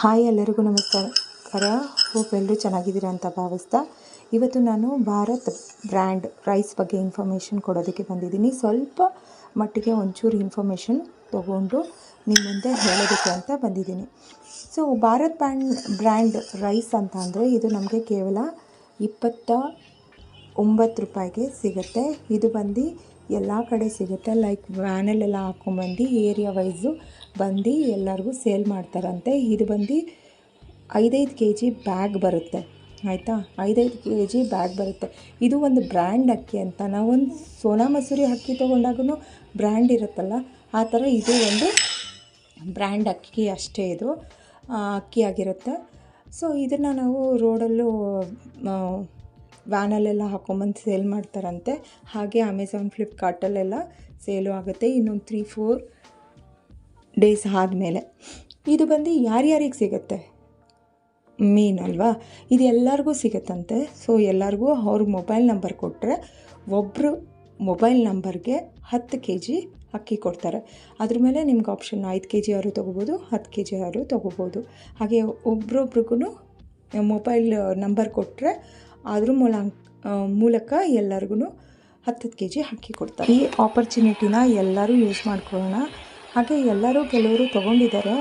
Hi ಎಲ್ಲರಿಗೂ ನಮಸ್ಕಾರ. Hope ಎಲ್ಲರೂ ಚೆನ್ನಾಗಿದ್ದೀರಾ ಅಂತ ಭಾವಿಸ್ತಾ ಇವತ್ತು ನಾನು ಭಾರತ್ ಬ್ರ್ಯಾಂಡ್ ರೈಸ್ ಬಗ್ಗೆ ಇನ್ಫಾರ್ಮೇಷನ್ ಕೊಡೋದಕ್ಕೆ ಬಂದಿದ್ದೀನಿ. ಸ್ವಲ್ಪ ಮಟ್ಟಿಗೆ ಒಂಚೂರು ಇನ್ಫಾರ್ಮೇಷನ್ ತೊಗೊಂಡು ನಿಮ್ಮ ಮುಂದೆ ಹೇಳೋದಕ್ಕೆ ಅಂತ ಬಂದಿದ್ದೀನಿ. So Bharat brand brand rice ಅಂತ ಅಂದರೆ ಇದು ನಮಗೆ ಕೇವಲ ಇಪ್ಪತ್ತ ಒಂಬತ್ತು ರೂಪಾಯಿಗೆ ಸಿಗುತ್ತೆ. ಇದು ಬಂದು ಎಲ್ಲ ಕಡೆ ಸಿಗುತ್ತೆ. ಲೈಕ್ ವ್ಯಾನಲ್ಲೆಲ್ಲ ಹಾಕ್ಕೊಂಬಂದು ಏರಿಯಾ ವೈಸು ಬಂದು ಎಲ್ಲರಿಗೂ ಸೇಲ್ ಮಾಡ್ತಾರಂತೆ. ಇದು ಬಂದು ಐದೈದು ಕೆ ಜಿ ಬ್ಯಾಗ್ ಬರುತ್ತೆ. ಆಯಿತಾ? ಐದೈದು ಕೆ ಜಿ ಬ್ಯಾಗ್ ಬರುತ್ತೆ. ಇದು ಒಂದು ಬ್ರ್ಯಾಂಡ್ ಅಕ್ಕಿ ಅಂತ. ನಾವೊಂದು ಸೋನಾ ಮಸೂರಿ ಅಕ್ಕಿ ತೊಗೊಂಡಾಗೂ ಬ್ರ್ಯಾಂಡ್ ಇರುತ್ತಲ್ಲ, ಆ ಥರ ಇದು ಒಂದು ಬ್ರ್ಯಾಂಡ್ ಅಕ್ಕಿ ಅಷ್ಟೇ ಇದು. ಅಕ್ಕಿಯಾಗಿರುತ್ತೆ ಸೊ ಇದನ್ನು ನಾವು ರೋಡಲ್ಲೂ ವ್ಯಾನಲ್ಲೆಲ್ಲ ಹಾಕೊಂಬಂದು ಸೇಲ್ ಮಾಡ್ತಾರಂತೆ. ಹಾಗೆ ಅಮೆಝಾನ್ ಫ್ಲಿಪ್ಕಾರ್ಟಲ್ಲೆಲ್ಲ ಸೇಲು ಆಗುತ್ತೆ. ಇನ್ನೊಂದು ತ್ರೀ ಫೋರ್ ಡೇಸ್ ಆದಮೇಲೆ. ಇದು ಬಂದು ಯಾರ್ಯಾರಿಗೆ ಸಿಗುತ್ತೆ? ಮೀನ್ ಅಲ್ವಾ? ಇದು ಎಲ್ಲರಿಗೂ ಸಿಗುತ್ತಂತೆ. ಸೊ ಎಲ್ಲರಿಗೂ ಅವ್ರ ಮೊಬೈಲ್ ನಂಬರ್ ಕೊಟ್ಟರೆ ಒಬ್ಬರು ಮೊಬೈಲ್ ನಂಬರ್ಗೆ ಹತ್ತು ಕೆ ಜಿ ಅಕ್ಕಿ ಕೊಡ್ತಾರೆ. ಅದ್ರ ಮೇಲೆ ನಿಮ್ಗೆ ಆಪ್ಷನ್ ಐದು ಕೆ ಜಿ ಅವರು ತೊಗೋಬೋದು, ಹತ್ತು ಕೆ ಜಿ ಆರು ತೊಗೋಬೋದು. ಹಾಗೆ ಒಬ್ರೊಬ್ರಿಗೂ ಮೊಬೈಲ್ ನಂಬರ್ ಕೊಟ್ಟರೆ ಅದ್ರ ಮೂಲ ಮೂಲಕ ಎಲ್ಲರಿಗೂ ಹತ್ತು ಕೆ ಜಿ ಅಕ್ಕಿ ಕೊಡ್ತಾರೆ. ಈ ಆಪರ್ಚುನಿಟಿನ ಎಲ್ಲರೂ ಯೂಸ್ ಮಾಡ್ಕೊಳ್ಳೋಣ. ಹಾಗೆ ಎಲ್ಲರೂ ಕೆಲವರು ತೊಗೊಂಡಿದ್ದಾರೆ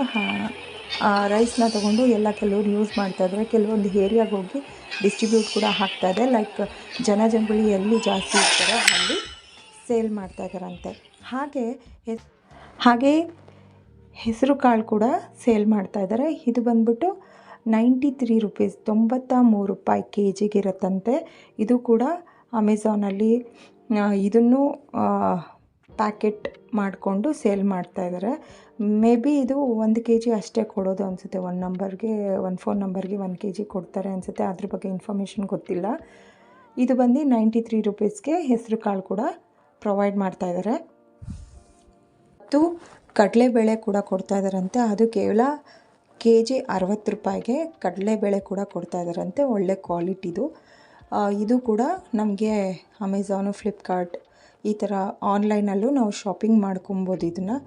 ರೈಸ್ನ ತೊಗೊಂಡು ಎಲ್ಲ ಕೆಲವರು ಯೂಸ್ ಮಾಡ್ತಾ ಇದ್ದಾರೆ ಕೆಲವೊಂದು ಏರಿಯಾಗೆ ಹೋಗಿ ಡಿಸ್ಟ್ರಿಬ್ಯೂಟ್ ಕೂಡ ಇದೆ. ಲೈಕ್ ಜನ ಜಂಗುಳಿ ಎಲ್ಲಿ ಜಾಸ್ತಿ ಇರ್ತಾರೆ. ಅಲ್ಲಿ ಸೇಲ್ ಮಾಡ್ತಾ ಇದ್ದಾರಂತೆ ಹಾಗೆ ಹಾಗೆ ಹೆಸರು ಕಾಳು ಕೂಡ ಸೇಲ್ ಮಾಡ್ತಾ ಇದ್ದಾರೆ ಇದು ಬಂದ್ಬಿಟ್ಟು ನೈಂಟಿ ತ್ರೀ ರುಪೀಸ್ ತೊಂಬತ್ತ ಮೂರು ರೂಪಾಯಿ ಕೆ ಜಿಗಿರುತ್ತಂತೆ ಇದು ಕೂಡ ಅಮೆಝಾನಲ್ಲಿ ಇದನ್ನು ಪ್ಯಾಕೆಟ್ ಮಾಡಿಕೊಂಡು ಸೇಲ್ ಮಾಡ್ತಾ ಇದ್ದಾರೆ. ಮೇ ಬಿ ಇದು ಒಂದು ಕೆ ಜಿ ಅಷ್ಟೇ ಕೊಡೋದು ಅನಿಸುತ್ತೆ. ಒನ್ ನಂಬರ್ಗೆ ಒನ್ ಫೋನ್ ನಂಬರ್ಗೆ ಒನ್ ಕೆ ಜಿ ಕೊಡ್ತಾರೆ ಅನಿಸುತ್ತೆ. ಅದ್ರ ಬಗ್ಗೆ ಇನ್ಫಾರ್ಮೇಷನ್ ಗೊತ್ತಿಲ್ಲ. ಇದು ಬಂದು ನೈಂಟಿ ತ್ರೀ ರುಪೀಸ್ಗೆ ಹೆಸರು ಕಾಳು ಕೂಡ ಪ್ರೊವೈಡ್ ಮಾಡ್ತಾ ಇದ್ದಾರೆ. ಮತ್ತು ಕಡಲೆಬೇಳೆ ಕೂಡ ಕೊಡ್ತಾ ಇದ್ದಾರಂತೆ. ಅದು ಕೇವಲ ಕೆ ಜಿ ಅರವತ್ತು ರೂಪಾಯಿಗೆ ಕಡಲೆಬೇಳೆ ಕೂಡ ಕೊಡ್ತಾ ಇದ್ದಾರಂತೆ, ಒಳ್ಳೆ ಕ್ವಾಲಿಟಿದು. ಇದು ಕೂಡ ನಮಗೆ ಅಮೆಝಾನು ಫ್ಲಿಪ್ಕಾರ್ಟ್ ಈ ಥರ ಆನ್ಲೈನಲ್ಲೂ ನಾವು ಶಾಪಿಂಗ್ ಮಾಡ್ಕೊಬೋದು ಇದನ್ನು,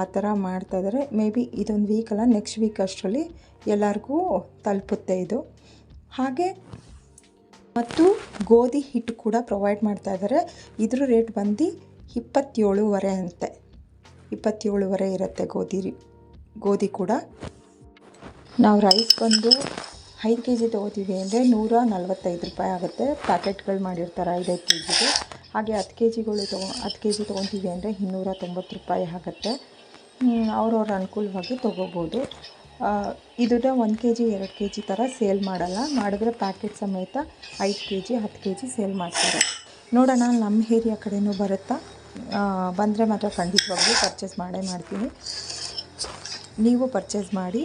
ಆ ಥರ ಮಾಡ್ತಾ ಇದ್ದಾರೆ. ಮೇ ಬಿ ಇದೊಂದು ವೀಕಲ್ಲ ನೆಕ್ಸ್ಟ್ ವೀಕ್ ಅಷ್ಟರಲ್ಲಿ ಎಲ್ಲರಿಗೂ ತಲುಪುತ್ತೆ ಇದು. ಹಾಗೆ ಮತ್ತು ಗೋಧಿ ಹಿಟ್ಟು ಕೂಡ ಪ್ರೊವೈಡ್ ಮಾಡ್ತಾ ಇದ್ದಾರೆ. ಇದ್ರ ರೇಟ್ ಬಂದು ಇಪ್ಪತ್ತೇಳುವರೆ ಅಂತೆ, ಇಪ್ಪತ್ತೇಳುವರೆ ಇರುತ್ತೆ ಗೋಧಿ ಗೋಧಿ ಕೂಡ. ನಾವು ರೈಸ್ ಬಂದು ಐದು ಕೆ ಜಿ ತೊಗೋತೀವಿ ಅಂದರೆ ನೂರ ನಲ್ವತ್ತೈದು ರೂಪಾಯಿ ಆಗುತ್ತೆ. ಪ್ಯಾಕೆಟ್ಗಳು ಮಾಡಿರ್ತಾರೆ ಐದೈದು ಕೆ ಜಿಗೆ ಹಾಗೆ ಹತ್ತು ಕೆ ಜಿಗಳು ತೊಗೊ, ಹತ್ತು ಕೆ ಜಿ ತೊಗೊತೀವಿ ಅಂದರೆ ಇನ್ನೂರ ತೊಂಬತ್ತು ರೂಪಾಯಿ ಆಗುತ್ತೆ. ಅವ್ರವ್ರ ಅನುಕೂಲವಾಗಿ ತೊಗೋಬೋದು. ಇದನ್ನ ಒಂದು ಕೆ ಜಿ ಎರಡು ಕೆ ಜಿ ಥರ ಸೇಲ್ ಮಾಡಲ್ಲ. ಮಾಡಿದ್ರೆ ಪ್ಯಾಕೆಟ್ ಸಮೇತ ಐದು ಕೆ ಜಿ ಹತ್ತು ಕೆ ಜಿ ಸೇಲ್ ಮಾಡ್ತಾರೆ. ನೋಡೋಣ, ನಮ್ಮ ಏರಿಯಾ ಕಡೆಯೂ ಬರುತ್ತಾ? ಬಂದರೆ ಮಾತ್ರ ಖಂಡಿತವಾಗ್ಲೂ ಪರ್ಚೇಸ್ ಮಾಡೇ ಮಾಡ್ತೀನಿ. ನೀವು ಪರ್ಚೇಸ್ ಮಾಡಿ.